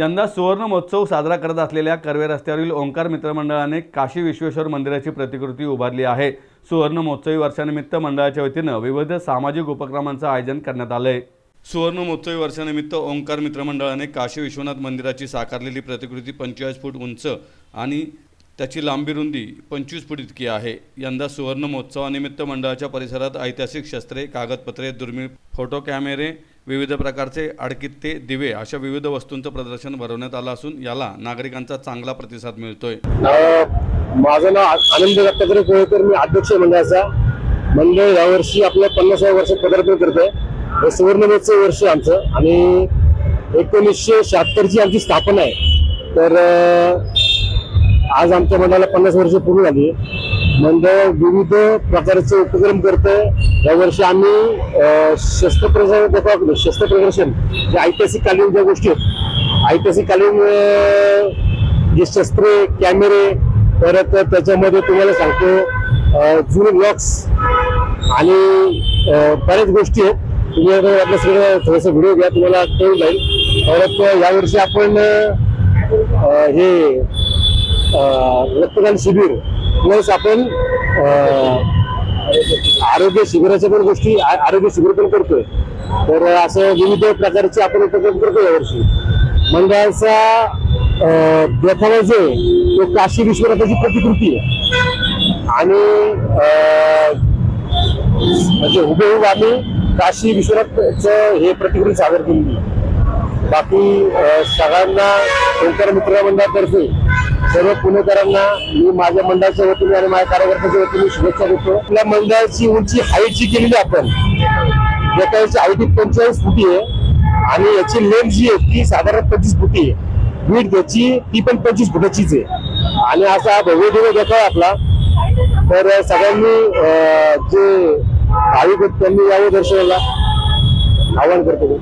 यंदा सुवर्ण महोत्सव साजरा करत असलेल्या कर्वे रस्त्यावरील ओंकार मित्रमंडळाने काशी विश्वेश्वर मंदिराची प्रतिकृती उभारली आहे. सुवर्ण महोत्सवी वर्षानिमित्त मंडळाच्या वतीनं विविध सामाजिक उपक्रमांचं आयोजन करण्यात आलंय. सुवर्ण महोत्सवी वर्षानिमित्त ओंकार मित्रमंडळाने काशी विश्वनाथ मंदिराची साकारलेली प्रतिकृती पंचेचाळीस फूट उंच आणि त्याची लांबी रुंदी पंचवीस फूट इतकी आहे. यंदा सुवर्ण महोत्सवानिमित्त मंडळाच्या परिसरात ऐतिहासिक शस्त्रे कागदपत्रे दुर्मिळ फोटो कॅमेरे विविध प्रकारचे अडकित्ते दिवे अशा विविध वस्तूंचं प्रदर्शन भरवण्यात आलं असून याला नागरिकांचा चांगला प्रतिसाद मिळतोय. माझं नाव आनंद दत्तात्रय कोळेकर मी अध्यक्ष मंडळाचा. मंडळ यावर्षी आपल्या पन्नासाव्या वर्षात पदार्पण करतोय. हे सुवर्णमहोत्सव वर्ष आमचं आणि एकोणीसशे शहात्तरची आमची स्थापना आहे. तर आज आमच्या मंडळाला पन्नास वर्ष पूर्ण झाली. मंडळ विविध प्रकारचे उपक्रम करतं यावर्षी आम्ही शस्त्रप्रदर्शन शस्त्र प्रदर्शन जे ऐतिहासिक कालीन ज्या गोष्टी आहेत ऐतिहासिक कालीन जे शस्त्रे कॅमेरे परत त्याच्यामध्ये तुम्हाला सांगतो जुने ब्लॉक्स आणि बऱ्याच गोष्टी आहेत. तुम्ही आपल्या आपलं सगळं थोडंसं व्हिडिओ घ्या तुम्हाला कळून जाईल. परत यावर्षी आपण हे रक्तदान शिबिर प्लस आपण आरोग्य शिबिराच्या पण गोष्टी आरोग्य शिबिर पण करतोय. तर असं विविध प्रकारचे आपण उपक्रम करतो यावर्षी. मंडळाचा अ, देखावा जो तो काशी विश्वनाथाची प्रतिकृती आहे. आणि म्हणजे हुबेहूब आम्ही काशी विश्वनाथचं हे प्रतिकृती सादर केलेली बाकी सगळ्यांना ओंकार मित्रमंडळातर्फे सर्व पुणेकरांना मी माझ्या मंडळाच्या वतीने आणि माझ्या कार्यकर्त्याच्या वतीने शुभेच्छा देतो. आपल्या मंडळाची उंची हाईट जी केलेली आहे आपण एकाची हाईट पंचेचाळीस फुटी आहे. आणि याची लेंथ जी आहे ती साधारण पंचवीस फुटी आहे. वीट त्याची ती पण पंचवीस फुटाचीच आहे. आणि असा हा भव्य दिवस देखावा आपला. तर सगळ्यांनी जे भाविक त्यांनी यावं दर्शनाला आवाहन करतो.